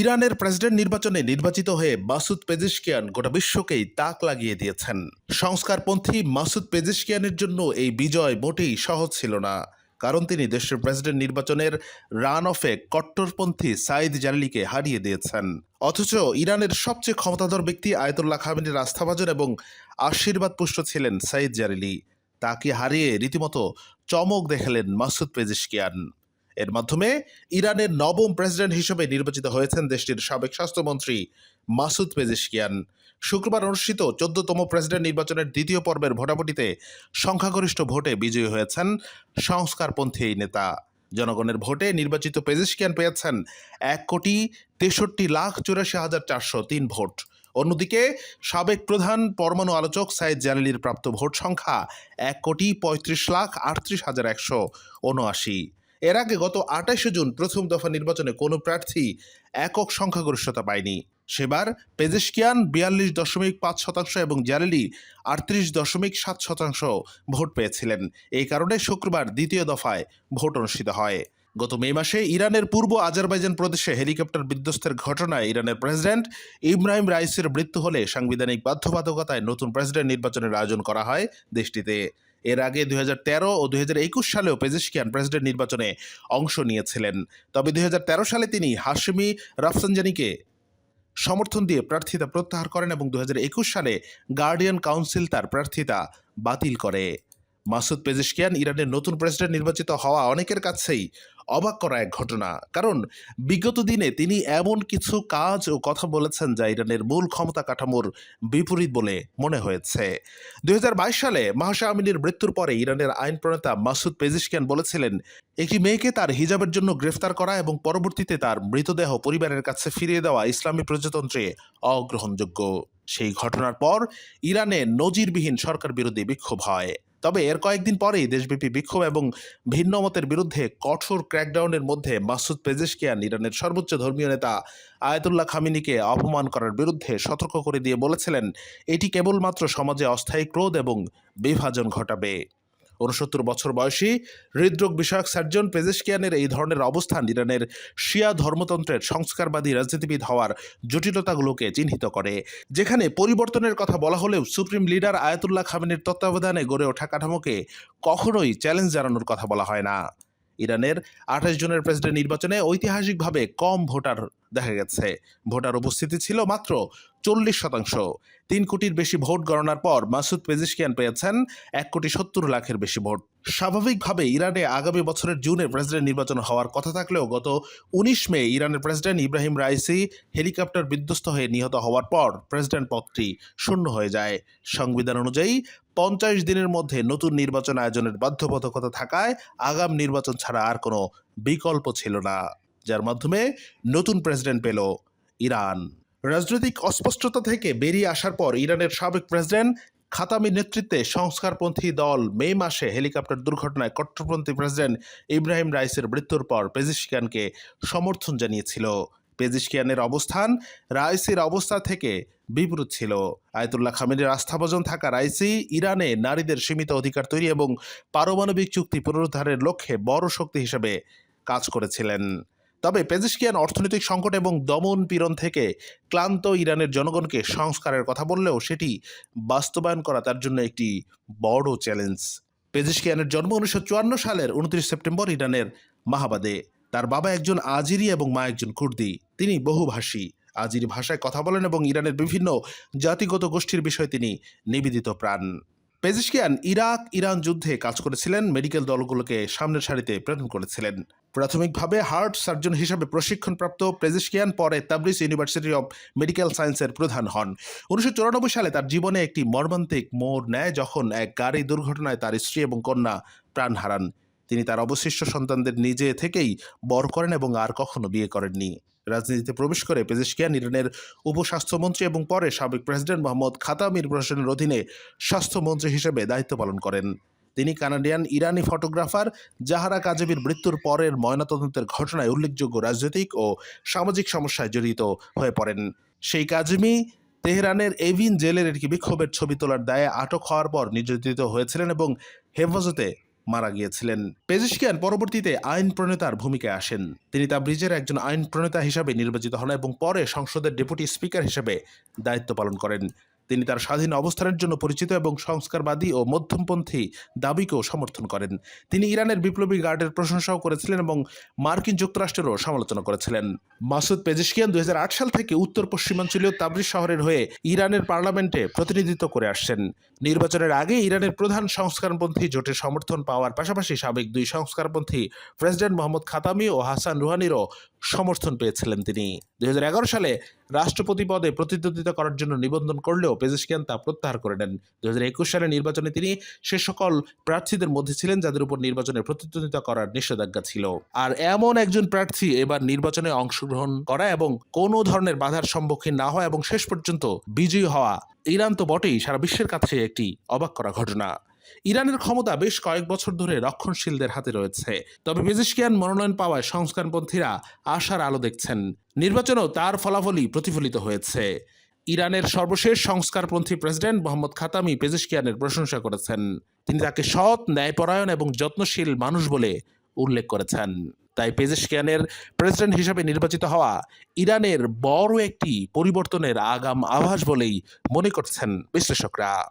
ইরানের প্রেসিডেন্ট নির্বাচনে নির্বাচিত হয়ে মাসুদ পেজিশকিয়ান গোটা বিশ্বকেই তাক লাগিয়ে দিয়েছেন। সংস্কারপন্থী মাসুদ পেজিশকিয়ানের জন্য এই বিজয় মোটেই সহজ ছিল না। কারণ তিনি দেশের প্রেসিডেন্ট নির্বাচনের রান অফে কট্টরপন্থী সাইদ জালিলিকে হারিয়ে দিয়েছেন। অথচ ইরানের সবচেয়ে ক্ষমতাধর ব্যক্তি আয়তুল্লাহ খামেনির আস্থাভাজন এবং আশীর্বাদ পুষ্ট ছিলেন সাইদ জালিলি। তাকে হারিয়ে রীতিমতো চমক দেখালেন মাসুদ পেজিশকিয়ান। এর মাধ্যমে ইরানের নবম প্রেসিডেন্ট হিসেবে নির্বাচিত হয়েছেন দেশটির সাবেক স্বাস্থ্যমন্ত্রী মাসুদ পেজিশকিয়ান। শুক্রবার অনুষ্ঠিত চোদ্দতম প্রেসিডেন্ট নির্বাচনের দ্বিতীয় পর্বের ভোটাভুটিতে সংখ্যাগরিষ্ঠ ভোটে বিজয়ী হয়েছেন সংস্কারপন্থী এই নেতা। জনগণের ভোটে নির্বাচিত পেজিশকিয়ান পেয়েছেন এক কোটি তেষট্টি লাখ চুরাশি হাজার চারশো তিন ভোট। অন্যদিকে সাবেক প্রধান পরমাণু আলোচক সাইদ জালিলির প্রাপ্ত ভোট সংখ্যা এক কোটি পঁয়ত্রিশ লাখ আটত্রিশ হাজার একশো উনআশি। এর আগে গত আঠাশে জুন প্রথম দফা নির্বাচনে কোনো প্রার্থী একক সংখ্যাগরিষ্ঠতা পায়নি। সেবার পেজেশকিয়ান বিয়াল্লিশ দশমিক পাঁচ শতাংশ এবং জালিলি আটত্রিশ দশমিক সাত শতাংশ ভোট পেয়েছিলেন। এই কারণে শুক্রবার দ্বিতীয় দফায় ভোট অনুষ্ঠিত হয়। গত মে মাসে ইরানের পূর্ব আজারবাইজান প্রদেশে হেলিকপ্টার বিধ্বস্তের ঘটনায় ইরানের প্রেসিডেন্ট ইব্রাহিম রাইসের মৃত্যু হলে সাংবিধানিক বাধ্যবাধকতায় নতুন প্রেসিডেন্ট নির্বাচনের আয়োজন করা হয় দেশটিতে। এর আগে দুই হাজার তেরো ও দুই সালেও পেজিশকিয়ান প্রেসিডেন্ট নির্বাচনে অংশ নিয়েছিলেন। তবে দু হাজার তেরো সালে তিনি হাশমি রাফসানজানিকে সমর্থন দিয়ে প্রার্থিতা প্রত্যাহার করেন এবং দু হাজার একুশ সালে গার্ডিয়ান কাউন্সিল তার প্রার্থিতা বাতিল করে। মাসুদ পেজিশকিয়ান ইরানের নতুন প্রেসিডেন্ট নির্বাচিত হওয়া অনেকের কাছেই অবাক করা এক ঘটনা। কারণ বিগত দিনে তিনি এমন কিছু কাজ ও কথা বলেছেন যা ইরানের মূল ক্ষমতা কাঠামোর বিপরীত বলে মনে হয়েছে। দুই সালে মাহসা আমিনীর মৃত্যুর পরে ইরানের আইন প্রণেতা মাসুদ পেজিশকিয়ান বলেছিলেন, একটি মেয়েকে তার হিজাবের জন্য গ্রেফতার করা এবং পরবর্তীতে তার মৃতদেহ পরিবারের কাছে ফিরিয়ে দেওয়া ইসলামী প্রজাতন্ত্রে অগ্রহণযোগ্য। সেই ঘটনার পর ইরানে নজিরবিহীন সরকার বিরোধী বিক্ষোভ হয়। তবে এর কয়েকদিন পরেই দেশব্যাপী বিক্ষোভ এবং ভিন্ন মতের বিরুদ্ধে কঠোর ক্র্যাকডাউনের মধ্যে মাসুদ পেজেশকিয়ান ইরানের সর্বোচ্চ ধর্মীয় নেতা আয়াতুল্লাহ খামিনিকে অপমান করার বিরুদ্ধে সতর্ক করে দিয়ে বলেছিলেন, এটি কেবলমাত্র সমাজে অস্থায়ী ক্রোধ এবং বিভাজন ঘটাবে। উনসত্তর বছর বয়সী হৃদরোগ বিষয়ক সার্জন পেজেশকিয়ানের এই ধরনের অবস্থান ইরানের শিয়া ধর্মতন্ত্রের সংস্কারবাদী রাজনীতিবিদ হওয়ার জটিলতাগুলোকে চিহ্নিত করে। যেখানে পরিবর্তনের কথা বলা হলেও সুপ্রিম লিডার আয়াতুল্লাহ খামেনির তত্ত্বাবধানে গড়ে ওঠা কাঠামোকে কখনোই চ্যালেঞ্জ জানানোর কথা বলা হয় না। ইরানের আঠাশ জনের প্রেসিডেন্ট নির্বাচনে ঐতিহাসিকভাবে কম ভোটার দেখা গেছে। ভোটার উপস্থিতি ছিল মাত্র চল্লিশ শতাংশ। তিন কোটির বেশি ভোট গণনার পর মাসুদ পেজিশকিয়ান পেয়েছেন এক কোটি সত্তর লাখের বেশি ভোট। স্বাভাবিকভাবে ইরানে আগামী বছরের জুনে প্রেসিডেন্ট নির্বাচন হওয়ার কথা থাকলেও গত উনিশ মে ইরানের প্রেসিডেন্ট ইব্রাহিম রাইসি হেলিকপ্টার বিধ্বস্ত হয়ে নিহত হওয়ার পর প্রেসিডেন্ট পদটি শূন্য হয়ে যায়। সংবিধান অনুযায়ী পঞ্চাশ দিনের মধ্যে নতুন নির্বাচন আয়োজনের বাধ্যবাধকতা থাকায় আগাম নির্বাচন ছাড়া আর কোনো বিকল্প ছিল না, যার মাধ্যমে নতুন প্রেসিডেন্ট পেল ইরান। রাজনৈতিক অস্পষ্টতা থেকে বেরিয়ে আসার পর ইরানের সাবেক প্রেসিডেন্ট খাতামির নেতৃত্বে সংস্কারপন্থী দল মে মাসে হেলিকপ্টার দুর্ঘটনায় কট্টরপন্থী প্রেসিডেন্ট ইব্রাহিম রাইসের মৃত্যুর পর পেজিশকিয়ানকে সমর্থন জানিয়েছিল। পেজিশকিয়ানের অবস্থান রাইসির অবস্থা থেকে বিপরীত ছিল। আয়তুল্লাহ খামিনের আস্থাভজন থাকা রাইসি ইরানে নারীদের সীমিত অধিকার তৈরি এবং পারমাণবিক চুক্তি পুনরুদ্ধারের লক্ষ্যে বড় শক্তি হিসেবে কাজ করেছিলেন। তবে পেজিশকিয়ান অর্থনৈতিক সংকট এবং দমন পীড়ন থেকে ক্লান্ত ইরানের জনগণকে সংস্কারের কথা বললেও সেটি বাস্তবায়ন করা তার জন্য একটি বড় চ্যালেঞ্জ। পেজিশকিয়ানের জন্ম উনিশশো চুয়ান্ন সালের উনত্রিশ সেপ্টেম্বর ইরানের মাহাবাদে। তার বাবা একজন আজিরি এবং মা একজন কুর্দি। তিনি বহুভাষী। আজিরি ভাষায় কথা বলেন এবং ইরানের বিভিন্ন জাতিগত গোষ্ঠীর বিষয়ে তিনি নিবেদিত প্রাণ। পেজিশকিয়ান ইরাক ইরান যুদ্ধে কাজ করেছিলেন, মেডিকেল দলগুলোকে সামনের সারিতে প্রেরণ করেছিলেন। প্রাথমিকভাবে হার্ট সার্জন হিসাবে প্রশিক্ষণপ্রাপ্ত প্রেজিশকিয়ান পরে তাবরিজ ইউনিভার্সিটি অব মেডিকেল সায়েন্সের প্রধান হন। উনিশশো চুরানব্বই সালে তার জীবনে একটি মর্মান্তিক মোড় নেয়, যখন এক গাড়ি দুর্ঘটনায় তার স্ত্রী এবং কন্যা প্রাণ হারান। তিনি তার অবশিষ্ট সন্তানদের নিজে থেকেই বর করেন এবং আর কখনো বিয়ে করেননি। রাজনীতিতে প্রবেশ করে পেজিশকিয়ান ইরানের উপস্বাস্থ্যমন্ত্রী এবং পরে সাবেক প্রেসিডেন্ট মোহাম্মদ খাতামির প্রশাসনের অধীনে স্বাস্থ্যমন্ত্রী হিসেবে দায়িত্ব পালন করেন। তিনি কানাডিয়ান ইরানি ফটোগ্রাফার জাহারা কাজেবির মৃত্যুর পরের ময়নাতদন্তের ঘটনায় উল্লেখযোগ্য রাজনৈতিক ও সামাজিক সমস্যায় জড়িত হয়ে পড়েন। সেই কাজমি তেহরানের এভিন জেলের একটি বিক্ষোভের ছবি তোলার দায়ে আটক হওয়ার পর নির্যাতিত হয়েছিলেন এবং হেফাজতে মারা গিয়েছিলেন। পেজিশকিয়ান পরবর্তীতে আইন প্রণেতার ভূমিকায় আসেন। তিনি তা ব্রিজের একজন আইন প্রণেতা হিসাবে নির্বাচিত হন এবং পরে সংসদের ডেপুটি স্পিকার হিসেবে দায়িত্ব পালন করেন। তিনি তার স্বাধীন অবস্থানের জন্য পরিচিত এবং সংস্কারবাদী ও মধ্যমপন্থী দাবিকেও সমর্থন করেন। তিনি ইরানের বিপ্লবী গার্ডের প্রশংসাও করেছিলেন এবং মার্কিন যুক্তরাষ্ট্রেরও সমালোচনা করেছিলেন। মাসুদ পেজিশকিয়ান দুই সাল থেকে উত্তর পশ্চিমাঞ্চলীয় তাবরিজ শহরের হয়ে ইরানের পার্লামেন্টে প্রতিনিধিত্ব করে আসছেন। নির্বাচনের আগে ইরানের প্রধান সংস্কারপন্থী জোটের সমর্থন পাওয়ার পাশাপাশি সাবেক দুই সংস্কারপন্থী প্রেসিডেন্ট মোহাম্মদ খাতামি ও হাসান রুহানিরও সমর্থন পেয়েছিলেন তিনি। দুই সালে রাষ্ট্রপতি পদে প্রতিদ্বন্দ্বিতা করার জন্য নিবন্ধন করলেও পেজিশকিয়ান তা প্রত্যাহার করে নেন। দু সালে নির্বাচনে তিনি সে সকল প্রার্থীদের মধ্যে ছিলেন যাদের উপর নির্বাচনে প্রতিদ্বন্দ্বিতা করার নিষেধাজ্ঞা ছিল। আর এমন একজন প্রার্থী এবার নির্বাচনে অংশগ্রহণ করা এবং কোনো ধরনের বাধার সম্মুখীন না হওয়া এবং শেষ পর্যন্ত বিজয়ী হওয়া, ইরান তো বটেই সারা বিশ্বের কাছে একটি অবাক করা ঘটনা। ইরানের ক্ষমতা বেশ কয়েক বছর ধরে রক্ষণশীলদের হাতে রয়েছে। তবে পেজিশকিয়ান মনোনয়ন পাওয়ায় সংস্কারপন্থীরা আশার আলো দেখছেন। নির্বাচনেও তার ফলাফলই প্রতিফলিত হয়েছে। ইরানের সর্বশেষ সংস্কারপন্থী প্রেসিডেন্ট মোহাম্মদ খাতামি পেজিশকিয়ানের প্রশংসা করেছেন। তিনি তাকে সৎ, ন্যায়পরায়ণ এবং যত্নশীল মানুষ বলে উল্লেখ করেছেন। তাই পেজিশকিয়ানের প্রেসিডেন্ট হিসেবে নির্বাচিত হওয়া ইরানের বড় একটি পরিবর্তনের আগাম আভাস বলেই মনে করছেন বিশ্লেষকরা।